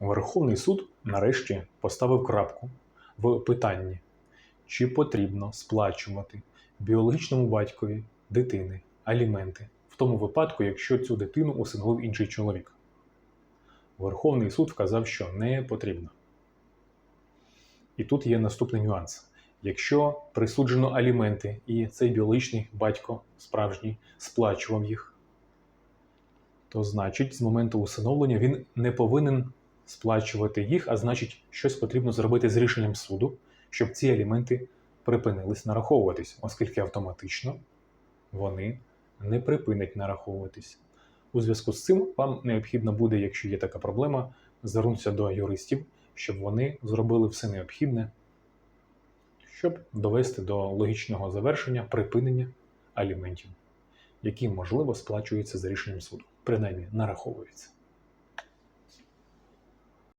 Верховний суд нарешті поставив крапку в питанні, чи потрібно сплачувати біологічному батькові дитини аліменти в тому випадку, якщо цю дитину усиновив інший чоловік. Верховний суд вказав, що не потрібно. І тут є наступний нюанс. Якщо присуджено аліменти, і цей біологічний батько справжній сплачував їх, то значить, з моменту усиновлення він не повинен сплачувати їх, а значить, щось потрібно зробити з рішенням суду, щоб ці аліменти припинились нараховуватись, оскільки автоматично вони не припинять нараховуватись. У зв'язку з цим вам необхідно буде, якщо є така проблема, звернутися до юристів, щоб вони зробили все необхідне, щоб довести до логічного завершення припинення аліментів, які, можливо, сплачуються за рішенням суду, принаймні нараховуються.